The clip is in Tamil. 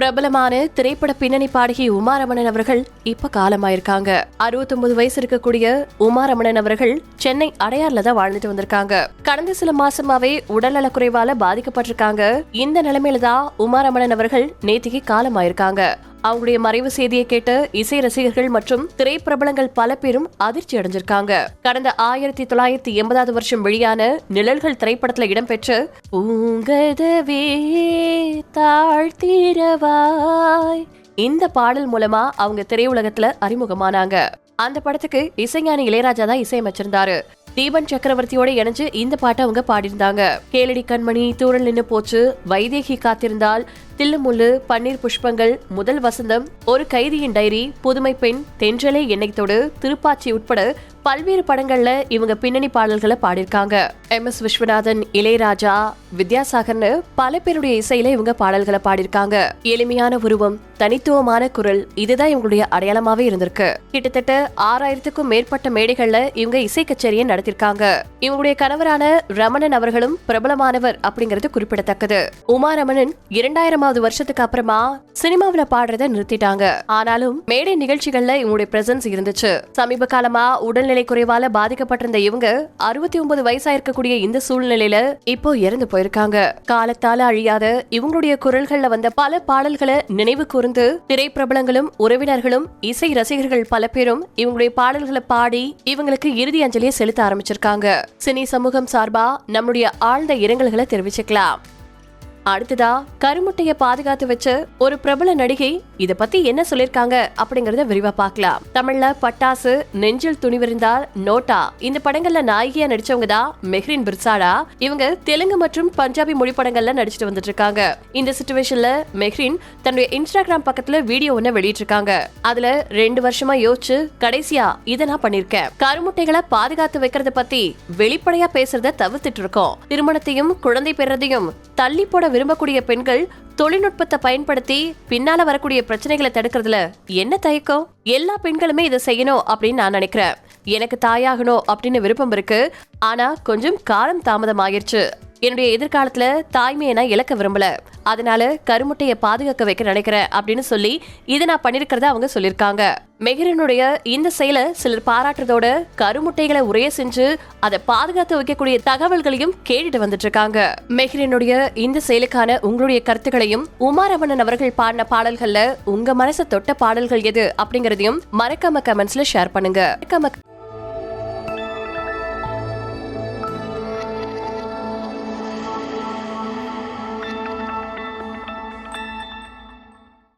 பிரபலமான திரைப்பட பின்னணி பாடகி உமாரமணன் அவர்கள் இப்ப காலமாயிருக்காங்க. 69 வயசு இருக்கக்கூடிய உமாரமணன் அவர்கள் சென்னை அடையார்ல தான் வாழ்ந்துட்டு வந்திருக்காங்க. கடந்த சில மாசமாவே உடல்நல குறைவால பாதிக்கப்பட்டிருக்காங்க. இந்த நிலைமையில தான் உமாரமணன் அவர்கள் நேத்திக்கு காலமாயிருக்காங்க. அவங்களுடைய மறைவு செய்தியை கேட்டு இசை ரசிகர்கள் மற்றும் திரைப்பிரபலங்கள் பல பேரும் அதிர்ச்சி அடைஞ்சிருக்காங்க. கடந்த ஆயிரத்தி தொள்ளாயிரத்தி எண்பதாவது வருஷம் வெளியான நிழல்கள் திரைப்படத்துல இடம்பெற்ற பூங்கதவே தாழ்த்திரவாய் இந்த பாடல் மூலமா அவங்க திரையுலகத்துல அறிமுகமானாங்க. அந்த படத்துக்கு இசைஞானி இளையராஜா தான் இசையமைச்சிருந்தாரு. தீபன் சக்கரவர்த்தியோட இணைஞ்சு இந்த பாட்டை அவங்க பாடியிருந்தாங்க. கேளடி கண்மணி தூரல் நின்று போச்சு. வைதேகி காத்திருந்தால் தில்லுமுள்ளு பன்னீர் புஷ்பங்கள் முதல் வசந்தம் ஒரு கைதியின் டைரி புதுமை பெண் தென்றலே எண்ணெய்த்தோடு திருப்பாச்சி உட்பட பல்வேறு படங்கள்ல இவங்க பின்னணி பாடல்களை பாடியிருக்காங்க. எம். எஸ். விஸ்வநாதன் இளையராஜா வித்யாசாகர்னு பல பேருடைய இசையில இவங்க பாடல்களை பாடியிருக்காங்க. எளிமையான உருவம் தனித்துவமான குரல் இதுதான் இவங்களுடைய அடையாளமாவே இருந்திருக்கு. கிட்டத்தட்ட ஆறாயிரத்துக்கும் மேற்பட்ட மேடைகள்ல இவங்க இசை கச்சேரியை நடத்திருக்காங்க இவங்களுடைய கணவரான ரமணன் அவர்களும் பிரபலமானவர் அப்படிங்கிறது குறிப்பிடத்தக்கது. உமா ரமணன் இரண்டாயிரமாவது வருஷத்துக்கு அப்புறமா சினிமாவுல பாடுறத நிறுத்திட்டாங்க. ஆனாலும் மேடை நிகழ்ச்சிகள்ல இவங்களுடைய பிரசன்ஸ் இருந்துச்சு. சமீப காலமா உடல்நிலை குறைவால பாதிக்கப்பட்டிருந்த இவங்க அறுபத்தி ஒன்பது வயசா இருக்கக்கூடிய இந்த சூழ்நிலையில இப்போ இறந்து போயிருக்காங்க. காலத்தால அழியாத இவங்களுடைய குரல்கள்ல வந்த பல பாடல்களை நினைவு கூர்ந்து திரைப்பிரபலங்களும் உறவினர்களும் இசை ரசிகர்கள் பல பேரும் இவங்களுடைய பாடல்களை பாடி இவங்களுக்கு இறுதி அஞ்சலியை செலுத்த ஆரம்பிச்சிருக்காங்க. சினி சமூகம் சார்பா நம்முடைய ஆழ்ந்த இரங்கல்களை தெரிவிச்சுக்கலாம். அடுத்ததா கருமுட்டைய பாதுகாத்து வச்ச ஒரு பிரபல நடிகை இத பத்தி என்ன சொல்லிருக்காங்க அப்படிங்கறத விரிவா பார்க்கலாம். தமிழ்ல பட்டாசு நெஞ்சில் துணிவிருந்தால் நோட்டா. இந்த படங்கள்ல நாயகியா நடிச்சவங்க தான் மெஹ்ரின் பிர்சாடா. இவங்க தெலுங்கு மற்றும் பஞ்சாபி மொழி படங்கள்ல நடிச்சிட்டு வந்துட்டு இருக்காங்க இந்த சுச்சுவேஷன்ல மெஹ்ரின் தன்னுடைய இன்ஸ்டாகிராம் பக்கத்துல வீடியோ ஒண்ணு வெளியிட்டிருக்காங்க. அதுல ரெண்டு வருஷமா யோசிச்சு கடைசியா இதை நான் பண்ணிருக்கேன். கருமுட்டைகளை பாதுகாத்து வைக்கிறத பத்தி வெளிப்படையா பேசுறத தவிர்த்துட்டு இருக்கோம். திருமணத்தையும் குழந்தை பெறதையும் தள்ளி போட விரும்பக்கூடிய பெண்கள் தொழில்நுட்பத்தை பயன்படுத்தி பின்னால வரக்கூடிய பிரச்சனைகளை தடுக்கிறதுல என்ன தயக்கம்? எல்லா பெண்களுமே இதை செய்யணும் அப்படின்னு நான் நினைக்கிறேன். எனக்கு தாயாகணும் அப்படின்னு விருப்பம் இருக்கு. ஆனா கொஞ்சம் காலம் தாமதம் ஆயிடுச்சு என்னுடைய எதிர்காலத்துல தாய்மையை நான் இழக்க விரும்பல. அதனால கருமுட்டையை பாதுகாக்க வைக்க நினைக்கிறேன் அப்படின்னு சொல்லி இதை நான் பண்ணிருக்கிறத அவங்க சொல்லியிருக்காங்க. மெஹரனுடைய இந்த செயலை சிலர் பாராட்டுறதோட கருமுட்டைகளை உரைய செஞ்சு அதை பாதுகாத்து வைக்கக்கூடிய தகவல்களையும் கேட்டுட்டு வந்துட்டு இருக்காங்க மெஹரனுடைய இந்த செயலுக்கான உங்களுடைய கருத்துக்களையும் உமாரமணன் அவர்கள் பாடின பாடல்கள்ல உங்க மனசை தொட்ட பாடல்கள் எது அப்படிங்கறதையும் மறக்காம கமெண்ட்ஸ்ல ஷேர் பண்ணுங்க.